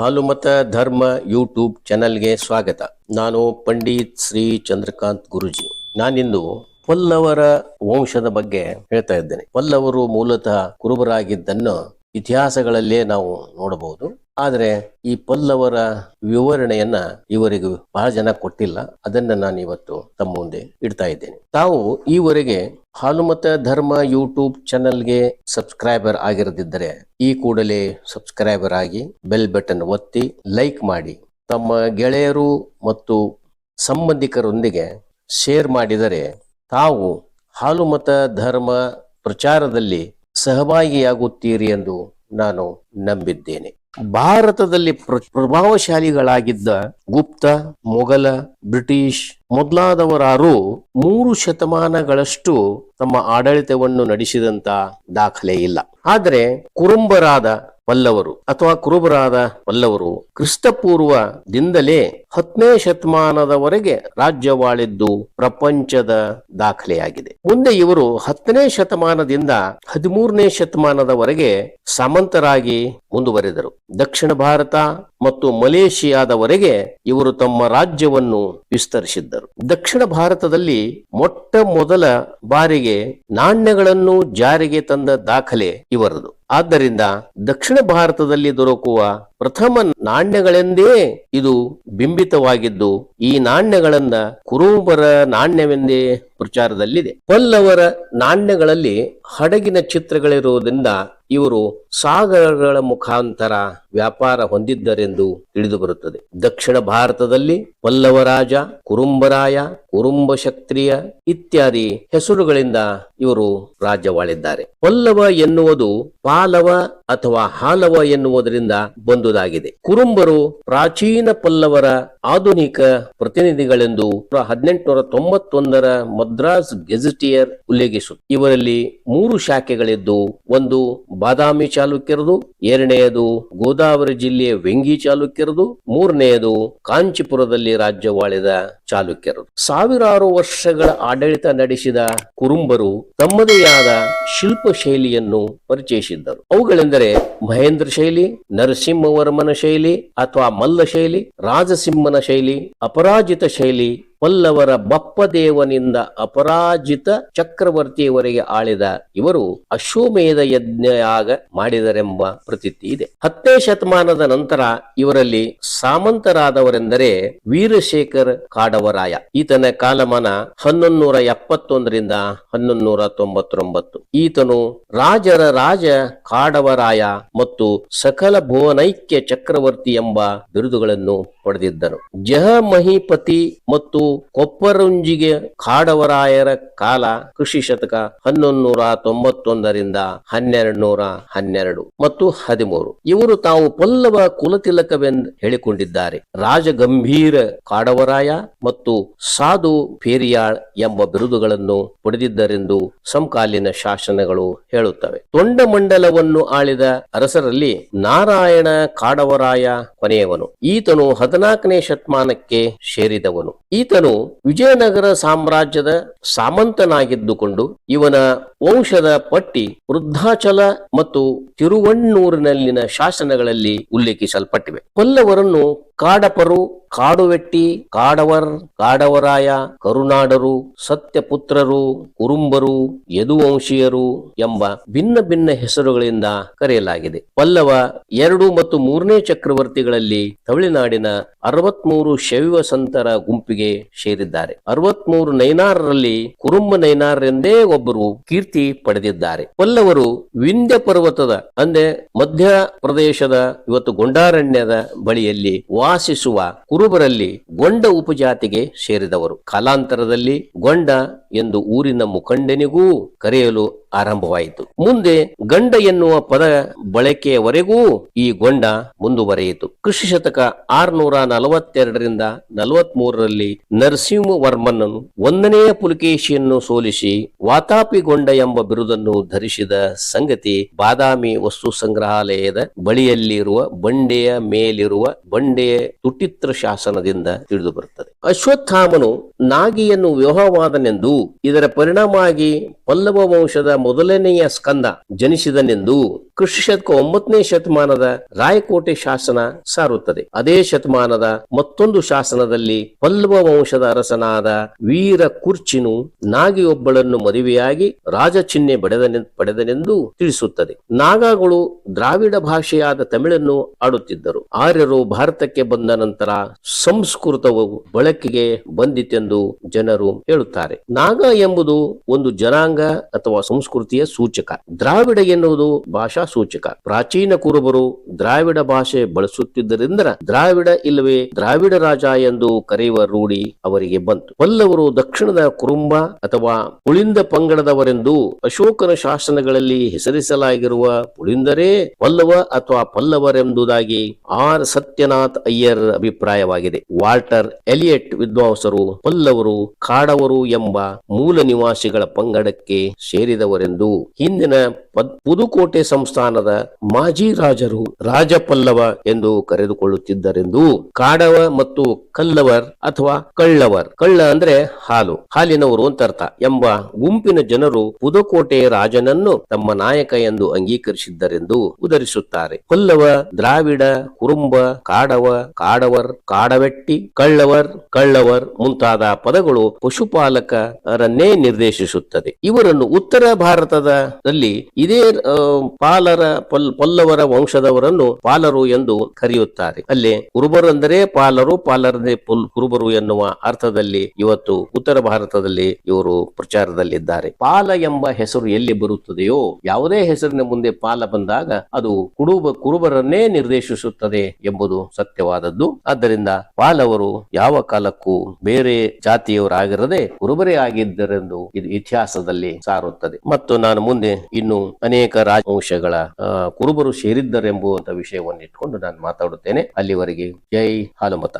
ಹಾಲುಮತ ಧರ್ಮ ಯೂಟ್ಯೂಬ್ ಚಾನೆಲ್ಗೆ ಸ್ವಾಗತ. ನಾನು ಪಂಡಿತ್ ಶ್ರೀ ಚಂದ್ರಕಾಂತ್ ಗುರುಜಿ. ನಾನಿಂದು ಪಲ್ಲವರ ವಂಶದ ಬಗ್ಗೆ ಹೇಳ್ತಾ ಇದ್ದೇನೆ. ಪಲ್ಲವರು ಮೂಲತಃ ಕುರುಬರಾಗಿದ್ದನ್ನು ಇತಿಹಾಸಗಳಲ್ಲೇ ನಾವು ನೋಡಬಹುದು. ಆದರೆ ಈ ಪಲ್ಲವರ ವಿವರಣೆಯನ್ನ ಇವರಿಗೂ ಬಹಳ ಜನ ಕೊಟ್ಟಿಲ್ಲ. ಅದನ್ನ ನಾನು ಇವತ್ತು ತಮ್ಮ ಮುಂದೆ ಇಡ್ತಾ ಇದ್ದೇನೆ. ತಾವು ಈವರೆಗೆ ಹಾಲುಮತ ಧರ್ಮ ಯೂಟ್ಯೂಬ್ ಚಾನೆಲ್ಗೆ ಸಬ್ಸ್ಕ್ರೈಬರ್ ಆಗಿರದಿದ್ದರೆ ಈ ಕೂಡಲೇ ಸಬ್ಸ್ಕ್ರೈಬರ್ ಆಗಿ ಬೆಲ್ ಬಟನ್ ಒತ್ತಿ ಲೈಕ್ ಮಾಡಿ. ತಮ್ಮ ಗೆಳೆಯರು ಮತ್ತು ಸಂಬಂಧಿಕರೊಂದಿಗೆ ಶೇರ್ ಮಾಡಿದರೆ ತಾವು ಹಾಲುಮತ ಧರ್ಮ ಪ್ರಚಾರದಲ್ಲಿ ಸಹಭಾಗಿಯಾಗುತ್ತೀರಿ ಎಂದು ನಾನು ನಂಬಿದ್ದೇನೆ. ಭಾರತದಲ್ಲಿ ಪ್ರ- ಪ್ರಭಾವಶಾಲಿಗಳಾಗಿದ್ದ ಗುಪ್ತ ಮೊಘಲ ಬ್ರಿಟಿಷ್ ಮೊದಲಾದವರಾರು ಮೂರು ಶತಮಾನಗಳಷ್ಟು ತಮ್ಮ ಆಡಳಿತವನ್ನು ನಡೆಸಿದಂತ ದಾಖಲೆ ಇಲ್ಲ. ಆದರೆ ಕುರುಂಬರಾದ ಪಲ್ಲವರು ಅಥವಾ ಕುರುಬರಾದ ಪಲ್ಲವರು ಕ್ರಿಸ್ತಪೂರ್ವದಿಂದಲೇ ಹತ್ತನೇ ಶತಮಾನದವರೆಗೆ ರಾಜ್ಯವಾಳಿದ್ದು ಪ್ರಪಂಚದ ದಾಖಲೆಯಾಗಿದೆ. ಮುಂದೆ ಇವರು ಹತ್ತನೇ ಶತಮಾನದಿಂದ ಹದಿಮೂರನೇ ಶತಮಾನದವರೆಗೆ ಸಾಮಂತರಾಗಿ ಮುಂದುವರೆದರು. ದಕ್ಷಿಣ ಭಾರತ ಮತ್ತು ಮಲೇಷಿಯಾದವರೆಗೆ ಇವರು ತಮ್ಮ ರಾಜ್ಯವನ್ನು ವಿಸ್ತರಿಸಿದ್ದರು ದಕ್ಷಿಣ ಭಾರತದಲ್ಲಿ ಮೊಟ್ಟ ಮೊದಲ ಬಾರಿಗೆ ನಾಣ್ಯಗಳನ್ನು ಜಾರಿಗೆ ತಂದ ದಾಖಲೆ ಇವರದು. ಆದ್ದರಿಂದ ದಕ್ಷಿಣ ಭಾರತದಲ್ಲಿ ದೊರಕುವ ಪ್ರಥಮ ನಾಣ್ಯಗಳೆಂದೇ ಇದು ಬಿಂಬಿತವಾಗಿದ್ದು, ಈ ನಾಣ್ಯಗಳನ್ನ ಕುರುಬರ ನಾಣ್ಯವೆಂದೇ ಪ್ರಚಾರದಲ್ಲಿದೆ. ಪಲ್ಲವರ ನಾಣ್ಯಗಳಲ್ಲಿ ಹಡಗಿನ ಚಿತ್ರಗಳಿರುವುದರಿಂದ ಇವರು ಸಾಗರಗಳ ಮುಖಾಂತರ ವ್ಯಾಪಾರ ಹೊಂದಿದ್ದರೆಂದು ತಿಳಿದು ಬರುತ್ತದೆ ದಕ್ಷಿಣ ಭಾರತದಲ್ಲಿ ಪಲ್ಲವರಾಜ, ಕುರುಂಬರಾಯ ಕುರುಂಬ ಶಕ್ತಿಯ ಇತ್ಯಾದಿ ಹೆಸರುಗಳಿಂದ ಇವರು ರಾಜ್ಯವಾಳಿದ್ದಾರೆ. ಪಲ್ಲವ ಎನ್ನುವುದು ಪಾಲವ ಅಥವಾ ಹಾಲವ ಎನ್ನುವುದರಿಂದ ಬಂದುದಾಗಿದೆ. ಕುರುಂಬರು ಪ್ರಾಚೀನ ಪಲ್ಲವರ ಆಧುನಿಕ ಪ್ರತಿನಿಧಿಗಳೆಂದು ಹದಿನೆಂಟುನೂರ ತೊಂಬತ್ತೊಂದರ ಮದ್ರಾಸ್ ಗೆಜೆಟಿಯರ್ ಉಲ್ಲೇಖಿಸುತ್ತೆ ಇವರಲ್ಲಿ ಮೂರು ಶಾಖೆಗಳಿದ್ದು, ಒಂದು ಬಾದಾಮಿ ಚಾಲುಕ್ಯರದು, ಎರಡನೆಯದು ಗೋದಾವರಿ ಜಿಲ್ಲೆಯ ವೆಂಗಿ ಚಾಲುಕ್ಯರದು, ಮೂರನೆಯದು ಕಾಂಚಿಪುರದಲ್ಲಿ ರಾಜ್ಯವಾಳಿದ ಚಾಲುಕ್ಯರು ಸಾವಿರಾರು ವರ್ಷಗಳ ಆಡಳಿತ ನಡೆಸಿದ ಕುರುಂಬರು ತಮ್ಮದೇ ಆದ ಶಿಲ್ಪ ಶೈಲಿಯನ್ನು ಪರಿಚಯಿಸಿದ್ದರು. ಅವುಗಳೆಂದರೆ ಮಹೇಂದ್ರ ಶೈಲಿ ನರಸಿಂಹವರ್ಮನ ಶೈಲಿ ಅಥವಾ ಮಲ್ಲ ಶೈಲಿ ರಾಜಸಿಂಹನ ಶೈಲಿ ಅಪರಾಜಿತ ಶೈಲಿ ಪಲ್ಲವರ ಬಪ್ಪದೇವನಿಂದ ಅಪರಾಜಿತ ಚಕ್ರವರ್ತಿಯವರೆಗೆ ಆಳಿದ ಇವರು ಅಶ್ವಮೇಧ ಯಜ್ಞಯಾಗ ಮಾಡಿದರೆಂಬ ಪ್ರತೀತಿ ಇದೆ. ಹತ್ತನೇ ಶತಮಾನದ ನಂತರ ಇವರಲ್ಲಿ ಸಾಮಂತರಾದವರೆಂದರೆ ವೀರಶೇಖರ್ ಕಾಡವರಾಯ. ಈತನ ಕಾಲಮಾನ ಹನ್ನೊಂದು ನೂರ ಎಪ್ಪತ್ತೊಂದರಿಂದ ಹನ್ನೊಂದು ನೂರ ತೊಂಬತ್ತೊಂಬತ್ತು. ಈತನು ರಾಜರ ರಾಜ ಕಾಡವರಾಯ ಮತ್ತು ಸಕಲ ಭುವನೈಕ್ಯ ಚಕ್ರವರ್ತಿ ಎಂಬ ಬಿರುದುಗಳನ್ನು ಪಡೆದಿದ್ದರು. ಜಹ ಮಹಿಪತಿ ಮತ್ತು ಕೊಪ್ಪರುಂಜಿಗೆ ಕಾಡವರಾಯರ ಕಾಲ ಕೃಷಿ ಶತಕ ಹನ್ನೊಂದು ತೊಂಬತ್ತೊಂದರಿಂದ ಹನ್ನೆರಡು ನೂರ ಹನ್ನೆರಡು ಮತ್ತು ಹದಿಮೂರು. ಇವರು ತಾವು ಪಲ್ಲವ ಕುಲತಿಲಕವೆಂದು ಹೇಳಿಕೊಂಡಿದ್ದಾರೆ. ರಾಜ ಗಂಭೀರ ಕಾಡವರಾಯ ಮತ್ತು ಸಾಧು ಪೇರಿಯಾಳ್ ಎಂಬ ಬಿರುದುಗಳನ್ನು ಪಡೆದಿದ್ದರೆಂದು ಸಮಕಾಲೀನ ಶಾಸನಗಳು ಹೇಳುತ್ತವೆ. ತೊಂಡಮಂಡಲವನ್ನು ಆಳಿದ ಅರಸರಲ್ಲಿ ನಾರಾಯಣ ಕಾಡವರಾಯ ಕೊನೆಯವನು. ಈತನು ಹದಿನಾಲ್ಕನೇ ಶತಮಾನಕ್ಕೆ ಸೇರಿದವನು. ಈತನು ವಿಜಯನಗರ ಸಾಮ್ರಾಜ್ಯದ ಸಾಮಂತನಾಗಿದ್ದುಕೊಂಡು ಇವನ ವಂಶದ ಪಟ್ಟಿ ವೃದ್ಧಾಚಲ ಮತ್ತು ತಿರುವಣ್ಣೂರಿನಲ್ಲಿನ ಶಾಸನಗಳಲ್ಲಿ ಉಲ್ಲೇಖಿಸಲ್ಪಟ್ಟಿವೆ. ಪಲ್ಲವರನ್ನು ಕಾಡಪರು ಕಾಡುವೆಟ್ಟಿ, ಕಾಡವರ್, ಕಾಡವರಾಯ, ಕರುನಾಡರು, ಸತ್ಯಪುತ್ರರು, ಕುರುಂಬರು, ಯದುವಂಶೀಯರು ಎಂಬ ಭಿನ್ನ ಭಿನ್ನ ಹೆಸರುಗಳಿಂದ ಕರೆಯಲಾಗಿದೆ. ಪಲ್ಲವ ಎರಡು ಮತ್ತು ಮೂರನೇ ಚಕ್ರವರ್ತಿಗಳಲ್ಲಿ ತಮಿಳುನಾಡಿನ ಅರವತ್ಮೂರು ಶೈವ ಸಂತರ ಗುಂಪಿಗೆ ಸೇರಿದ್ದಾರೆ. ಅರವತ್ಮೂರು ನೈನಾರರಲ್ಲಿ ಕುರುಂಬ ನೈನಾರರೆಂದೇ ಒಬ್ಬರು ಕೀರ್ತಿ ಪಡೆದಿದ್ದಾರೆ. ಪಲ್ಲವರು ವಿಂಧ್ಯ ಪರ್ವತದ, ಅಂದ್ರೆ ಮಧ್ಯ ಪ್ರದೇಶದ ಇವತ್ತು ಗೊಂಡಾರಣ್ಯದ ಬಳಿಯಲ್ಲಿ ವಾಸಿಸುವ ಕುರುಬರಲ್ಲಿ ಗೊಂಡ ಉಪಜಾತಿಗೆ ಸೇರಿದವರು. ಕಾಲಾಂತರದಲ್ಲಿ ಗೊಂಡ ಎಂದು ಊರಿನ ಮುಖಂಡನಿಗೂ ಕರೆಯಲು ಆರಂಭವಾಯಿತು. ಮುಂದೆ ಗಂಡ ಎನ್ನುವ ಪದ ಬಳಕೆಯವರೆಗೂ ಈ ಗೊಂಡ ಮುಂದುವರೆಯಿತು. ಕೃಷಿ ಶತಕ ಆರ್ನೂರ ನಲವತ್ತೆರಡರಿಂದ ನಲವತ್ಮೂರರಲ್ಲಿ ನರಸಿಂಹವರ್ಮನನು ಒಂದನೆಯ ಪುಲಕೇಶಿಯನ್ನು ಸೋಲಿಸಿ ವಾತಾಪಿಗೊಂಡ ಎಂಬ ಬಿರುದನ್ನು ಧರಿಸಿದ ಸಂಗತಿ ಬಾದಾಮಿ ವಸ್ತು ಸಂಗ್ರಹಾಲಯದ ಬಳಿಯಲ್ಲಿರುವ ಬಂಡೆಯ ಮೇಲಿರುವ ಬಂಡೆಯ ತುಟಿತ್ರ ಶಾಸನದಿಂದ ತಿಳಿದು ಬರುತ್ತದೆ. ಅಶ್ವತ್ಥಾಮನು ನಾಗಿಯನ್ನು ವಿವಾಹವಾದನೆಂದು ಇದರ ಪರಿಣಾಮವಾಗಿ ಪಲ್ಲವ ವಂಶದ ಮೊದಲನೆಯ ಸ್ಕಂದ ಜನಿಸಿದನೆಂದು ಕೃಷಿ ಶತಕ ಒಂಬತ್ತನೇ ಶತಮಾನದ ರಾಯಕೋಟೆ ಶಾಸನ ಸಾರುತ್ತದೆ. ಅದೇ ಶತಮಾನದ ಮತ್ತೊಂದು ಶಾಸನದಲ್ಲಿ ಪಲ್ಲವ ವಂಶದ ಅರಸನಾದ ವೀರ ಕುರ್ಚಿನು ನಾಗಿಯೊಬ್ಬಳನ್ನು ಮದುವೆಯಾಗಿ ರಾಜಚಿಹ್ನೆ ಪಡೆದನೆ, ಪಡೆದನೆಂದು ತಿಳಿಸುತ್ತದೆ. ನಾಗಗಳು ದ್ರಾವಿಡ ಭಾಷೆಯಾದ ತಮಿಳನ್ನು ಆಡುತ್ತಿದ್ದರು. ಆರ್ಯರು ಭಾರತಕ್ಕೆ ಬಂದ ನಂತರ ಸಂಸ್ಕೃತವು ಬಳಕೆಗೆ ಬಂದಿತೆಂದು ಜನರು ಹೇಳುತ್ತಾರೆ. ನಾಗ ಎಂಬುದು ಒಂದು ಜನಾಂಗ ಅಥವಾ ಸಂಸ್ಕೃತಿಯ ಸೂಚಕ. ದ್ರಾವಿಡ ಎನ್ನುವುದು ಭಾಷಾ ಸೂಚಕ. ಪ್ರಾಚೀನ ಕುರುಬರು ದ್ರಾವಿಡ ಭಾಷೆ ಬಳಸುತ್ತಿದ್ದರಿಂದ ದ್ರಾವಿಡ ಇಲ್ಲವೇ ದ್ರಾವಿಡ ರಾಜ ಎಂದು ಕರೆಯುವ ರೂಢಿ ಅವರಿಗೆ ಬಂತು. ಪಲ್ಲವರು ದಕ್ಷಿಣದ ಕುರುಂಬ ಅಥವಾ ಪುಳಿಂದ ಪಂಗಡದವರೆಂದು ಅಶೋಕನ ಶಾಸನಗಳಲ್ಲಿ ಹೆಸರಿಸಲಾಗಿರುವ ಪುಳಿಂದರೇ ಪಲ್ಲವ ಅಥವಾ ಪಲ್ಲವರೆಂಬುದಾಗಿ ಆರ್. ಸತ್ಯನಾಥ್ ಅಯ್ಯರ್ ಅಭಿಪ್ರಾಯವಾಗಿದೆ. ವಾಲ್ಟರ್ ಎಲಿಯಟ್ ವಿದ್ವಾಂಸರು ಪಲ್ಲವರು ಕಾಡವರು ಎಂಬ ಮೂಲ ನಿವಾಸಿಗಳ ಪಂಗಡಕ್ಕೆ ಸೇರಿದವರೆಂದು ಹಿಂದಿನ ಪುದುಕೋಟೆ ಪುದುಕೋಟೆ ಸಂಸ್ಥಾನದ ಮಾಜಿ ರಾಜರು ರಾಜಪಲ್ಲವ ಎಂದು ಕರೆದುಕೊಳ್ಳುತ್ತಿದ್ದರೆಂದು ಕಾಡವ ಮತ್ತು ಕಲ್ಲವರ್ ಅಥವಾ ಕಳ್ಳವರ್. ಕಳ್ಳ ಅಂದ್ರೆ ಹಾಲು. ಹಾಲಿನವರು ಅಂತ ಅರ್ಥ ಎಂಬ ಗುಂಪಿನ ಜನರು ಪುದುಕೋಟೆ ರಾಜನನ್ನು ತಮ್ಮ ನಾಯಕ ಎಂದು ಅಂಗೀಕರಿಸಿದ್ದರೆಂದು ಉದರಿಸುತ್ತಾರೆ. ಪಲ್ಲವ ದ್ರಾವಿಡ ಕುರುಂಬ ಕಾಡವ ಕಾಡವರ್ ಕಾಡವೆಟ್ಟಿ ಕಳ್ಳವರ್ ಕಳ್ಳವರ್ ಮುಂತಾದ ಪದಗಳು ಪಶುಪಾಲಕರನ್ನೇ ನಿರ್ದೇಶಿಸುತ್ತದೆ. ಇವರನ್ನು ಉತ್ತರ ಭಾರತದಲ್ಲಿ ಇದೇ ಆ, ಪಾಲರ ಪಲ್ ಪಲ್ಲವರ ವಂಶದವರನ್ನು ಪಾಲರು ಎಂದು ಕರೆಯುತ್ತಾರೆ. ಅಲ್ಲಿ ಕುರುಬರಂದರೆ ಪಾಲರು, ಪಾಲರದೇ ಪುಲ್ ಕುರುಬರು ಎನ್ನುವ ಅರ್ಥದಲ್ಲಿ ಇವತ್ತು ಉತ್ತರ ಭಾರತದಲ್ಲಿ ಇವರು ಪ್ರಚಾರದಲ್ಲಿದ್ದಾರೆ. ಪಾಲ ಎಂಬ ಹೆಸರು ಎಲ್ಲಿ ಬರುತ್ತದೆಯೋ, ಯಾವುದೇ ಹೆಸರಿನ ಮುಂದೆ ಪಾಲ ಬಂದಾಗ ಅದು ಕುಡುಬ ಕುರುಬರನ್ನೇ ನಿರ್ದೇಶಿಸುತ್ತದೆ ಎಂಬುದು ಸತ್ಯವಾದದ್ದು. ಆದ್ದರಿಂದ ಪಾಲವರು ಯಾವ ಕಾಲಕ್ಕೂ ಬೇರೆ ಜಾತಿಯವರಾಗಿರದೆ ಕುರುಬರೇ ಆಗಿದ್ದರೆಂದು ಇದು ಇತಿಹಾಸದಲ್ಲಿ ಸಾರುತ್ತದೆ. ಮತ್ತು ನಾನು ಮುಂದೆ ಇನ್ನು ಅನೇಕ ರಾಜವಂಶಗಳ ಕುರುಬರು ಸೇರಿದ್ದರೆಂಬುವಂತ ವಿಷಯವನ್ನು ಇಟ್ಕೊಂಡು ನಾನು ಮಾತಾಡುತ್ತೇನೆ. ಅಲ್ಲಿವರೆಗೆ ಜೈ ಹಾಲುಮತ.